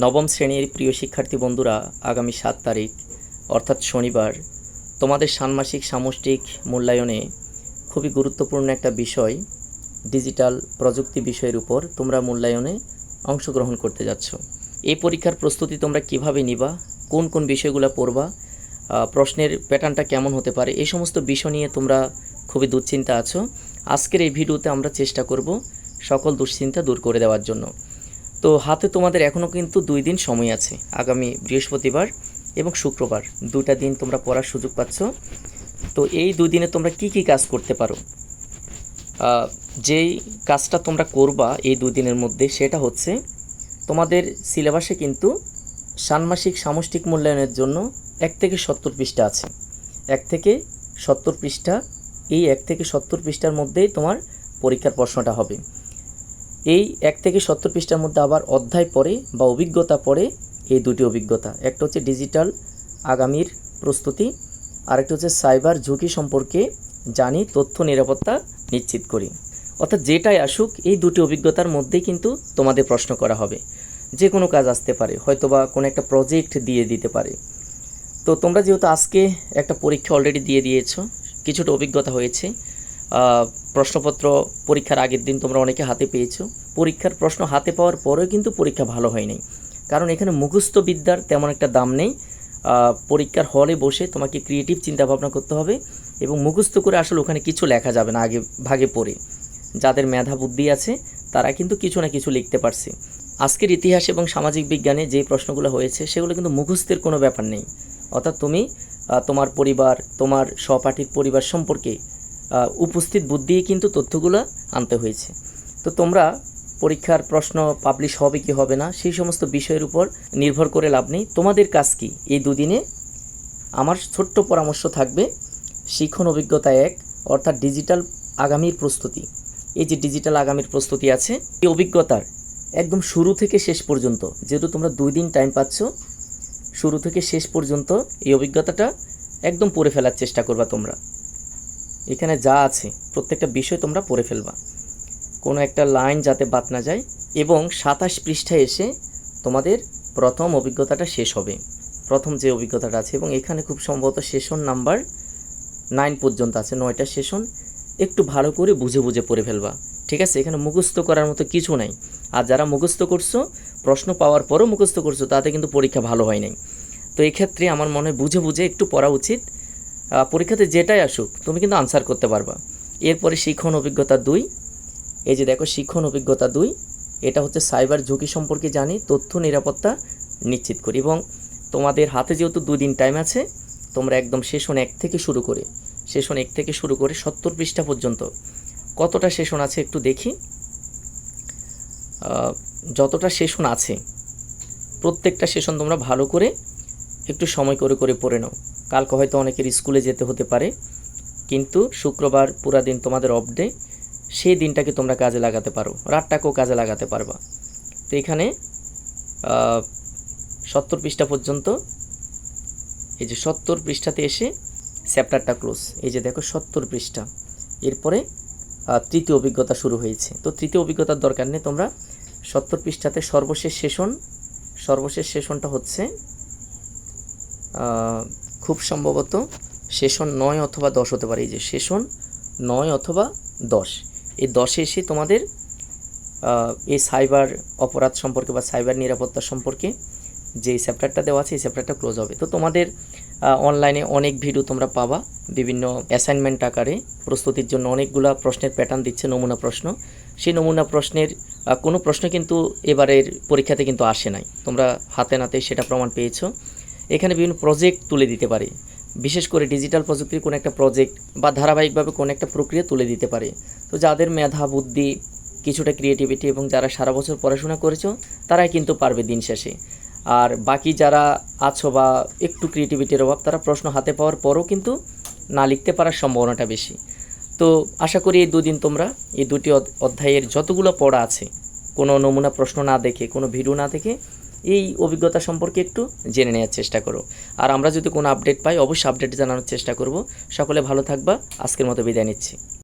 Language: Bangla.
নবম শ্রেণির প্রিয় শিক্ষার্থী বন্ধুরা, আগামী সাত তারিখ, অর্থাৎ শনিবার, তোমাদের ষান্মাসিক সামষ্টিক মূল্যায়নে খুবই গুরুত্বপূর্ণ একটা বিষয়, ডিজিটাল প্রযুক্তি বিষয়ের উপর তোমরা মূল্যায়নে অংশগ্রহণ করতে যাচ্ছ। এই পরীক্ষার প্রস্তুতি তোমরা কীভাবে নিবা, কোন কোন বিষয়গুলো পড়বা প্রশ্নের প্যাটার্নটা কেমন হতে পারে, এই সমস্ত বিষয় নিয়ে তোমরা খুবই দুশ্চিন্তা আছো। আজকের এই ভিডিওতে আমরা চেষ্টা করব সকল দুশ্চিন্তা দূর করে দেওয়ার জন্য। তো হাতে তোমাদের এখনও কিন্তু দুই দিন সময় আছে, আগামী বৃহস্পতিবার এবং শুক্রবার। দুটা দিন তোমরা পড়ার সুযোগ পাচ্ছ। তো এই দুই দিনে তোমরা কি কি কাজ করতে পারো? যেই কাজটা তোমরা করবা এই দুই দিনের মধ্যে সেটা হচ্ছে তোমাদের সিলেবাসে কিন্তু ষান্মাসিক সামষ্টিক মূল্যায়নের জন্য এক থেকে সত্তর পৃষ্ঠা আছে। এক থেকে সত্তর পৃষ্ঠা, এই এক থেকে সত্তর পৃষ্ঠার মধ্যেই তোমার পরীক্ষার প্রশ্নটা হবে। এই এক থেকে সত্তর পৃষ্ঠার মধ্যে আবার অধ্যায় পড়ে বা অভিজ্ঞতা পড়ে এই দুটি অভিজ্ঞতা। একটা হচ্ছে ডিজিটাল আগামীর প্রস্তুতি, আরেকটা হচ্ছে সাইবার ঝুঁকি সম্পর্কে জানি, তথ্য নিরাপত্তা নিশ্চিত করি। অর্থাৎ যেটাই আসুক, এই দুটি অভিজ্ঞতার মধ্যেই কিন্তু তোমাদের প্রশ্ন করা হবে। যে কোনো কাজ আসতে পারে, হয়তোবা কোনো একটা প্রজেক্ট দিয়ে দিতে পারে। তো তোমরা যেহেতু আজকে একটা পরীক্ষা অলরেডি দিয়ে দিয়েছ, কিছুটা অভিজ্ঞতা হয়েছে প্রশ্নপত্র পরীক্ষার আগের দিন তোমরা অনেকে হাতে পেয়েছ। পরীক্ষার প্রশ্ন হাতে পাওয়ার পরেও কিন্তু পরীক্ষা ভালো হয়নি কারণ এখানে মুখস্থ বিদ্যার তেমন একটা দাম নেই। পরীক্ষার হলে বসে তোমাকে ক্রিয়েটিভ চিন্তা ভাবনা করতে হবে এবং মুখস্থ করে আসলে ওখানে কিছু লেখা যাবে না আগে ভাগে পড়ে। যাদের মেধা বুদ্ধি আছে, তারা কিন্তু কিছু না কিছু লিখতে পারছে। আজকের ইতিহাস এবং সামাজিক বিজ্ঞানে যে প্রশ্নগুলো হয়েছে, সেগুলো কিন্তু মুখস্থের কোনো ব্যাপার নেই। অর্থাৎ তুমি তোমার পরিবার, তোমার সহপাঠীর পরিবার সম্পর্কে উপস্থিত বুদ্ধি কিন্তু তথ্যগুলো আনতে হয়েছে। তো তোমরা পরীক্ষার প্রশ্ন পাবলিশ হবে কি হবে না, সেই সমস্ত বিষয়ের উপর নির্ভর করে লাভ নেই। তোমাদের কাজ কি? এই দুদিনে আমার ছোট্ট পরামর্শ থাকবে শিক্ষণ অভিজ্ঞতা এক, অর্থাৎ ডিজিটাল আগামীর প্রস্তুতি। এই যে ডিজিটাল আগামীর প্রস্তুতি আছে, এই অভিজ্ঞতার একদম শুরু থেকে শেষ পর্যন্ত, যেহেতু তোমরা দুই দিন টাইম পাচ্ছ, শুরু থেকে শেষ পর্যন্ত এই অভিজ্ঞতাটা একদম পড়ে ফেলার চেষ্টা করবা তোমরা। এখানে যা আছে, প্রত্যেকটা বিষয় তোমরা পড়ে ফেলবা। কোনো একটা লাইন যাতে বাদ না যায় এবং সাতাশ পৃষ্ঠায় এসে তোমাদের প্রথম অভিজ্ঞতাটা শেষ হবে। প্রথম যে অভিজ্ঞতাটা আছে এবং এখানে খুব সম্ভবত সেশন নাম্বার নাইন পর্যন্ত আছে, নয়টা সেশন। একটু ভালো করে বুঝে বুঝে পড়ে ফেলবা। ঠিক আছে, এখানে মুখস্থ করার মতো কিছু নাই। আর যারা মুখস্থ করছ, প্রশ্ন পাওয়ার পরও মুখস্থ করছ, তাতে কিন্তু পরীক্ষা ভালো হয় নাই। তো এক্ষেত্রে আমার মনে হয় বুঝে বুঝে একটু পড়া উচিত। পরীক্ষাতে যেটাই আসুক, তুমি কিন্তু আনসার করতে পারবা। এরপরে শিক্ষণ অভিজ্ঞতা দুই। এই যে দেখো শিক্ষণ অভিজ্ঞতা দুই, এটা হচ্ছে সাইবার ঝুঁকি সম্পর্কে জানি, তথ্য নিরাপত্তা নিশ্চিত করি এবং তোমাদের হাতে যেহেতু দুই দিন টাইম আছে, তোমরা একদম সেশন এক থেকে শুরু করে সেশন এক থেকে শুরু করে সত্তর পৃষ্ঠা পর্যন্ত, কতটা সেশন আছে একটু দেখি। যতটা সেশন আছে, প্রত্যেকটা সেশন তোমরা ভালো করে একটু সময় করে করে পড়ে নাও। কালকে হয়তো অনেকের স্কুলে যেতে হতে পারে, কিন্তু শুক্রবার পুরা দিন তোমাদের অফ ডে সেই দিনটাকে তোমরা কাজে লাগাতে পারো, রাতটাকেও কাজে লাগাতে পারবা। তো এখানে সত্তর পৃষ্ঠা পর্যন্ত, এই যে সত্তর পৃষ্ঠাতে এসে চ্যাপ্টারটা ক্লোজ এই যে দেখো সত্তর পৃষ্ঠা। এরপরে তৃতীয় অভিজ্ঞতা শুরু হয়েছে। তো তৃতীয় অভিজ্ঞতার দরকার নেই, তোমরা সত্তর পৃষ্ঠাতে সর্বশেষ সেশন সর্বশেষ সেশনটা হচ্ছে খুব সম্ভবত সেশন নয় অথবা দশ হতে পারে। এই যে সেশন নয় অথবা দশ। এই দশে এসে তোমাদের এই সাইবার অপরাধ সম্পর্কে বা সাইবার নিরাপত্তা সম্পর্কে যে চ্যাপ্টারটা দেওয়া আছে, এই চ্যাপ্টারটা ক্লোজ হবে। তো তোমাদের অনলাইনে অনেক ভিডিও তোমরা পাবা, বিভিন্ন অ্যাসাইনমেন্ট আকারে। প্রস্তুতির জন্য অনেকগুলা প্রশ্নের প্যাটার্ন দিচ্ছে নমুনা প্রশ্ন। সেই নমুনা প্রশ্নের কোনো প্রশ্ন কিন্তু এবারের পরীক্ষাতে কিন্তু আসে নাই। তোমরা হাতে নাতে সেটা প্রমাণ পেয়েছ। এখানে বিভিন্ন প্রজেক্ট তুলে দিতে পারে। বিশেষ করে ডিজিটাল প্রযুক্তির কোনো একটা প্রজেক্ট বা ধারাবাহিকভাবে কোনো একটা প্রক্রিয়া তুলে দিতে পারে। তো যাদের মেধা, বুদ্ধি, কিছুটা ক্রিয়েটিভিটি এবং যারা সারা বছর পড়াশোনা করেছ, তারাই কিন্তু পারবে দিন শেষে। আর বাকি যারা আছো বা একটু ক্রিয়েটিভিটির অভাব, তারা প্রশ্ন হাতে পাওয়ার পরও কিন্তু না লিখতে পারার সম্ভাবনাটা বেশি। তো আশা করি এই দুদিন তোমরা, এই দুটি অধ্যায়ের যতগুলো পড়া আছে, কোনো নমুনা প্রশ্ন না দেখে, কোনো ভিডিও না দেখে এই অভিজ্ঞতা সম্পর্কে একটু জেনে নেওয়ার চেষ্টা করো। আর আমরা যদি কোনো আপডেট পাই, অবশ্যই আপডেট জানানোর চেষ্টা করব। সকলে ভালো থাকবা। আজকের মতো বিদায় নিচ্ছি।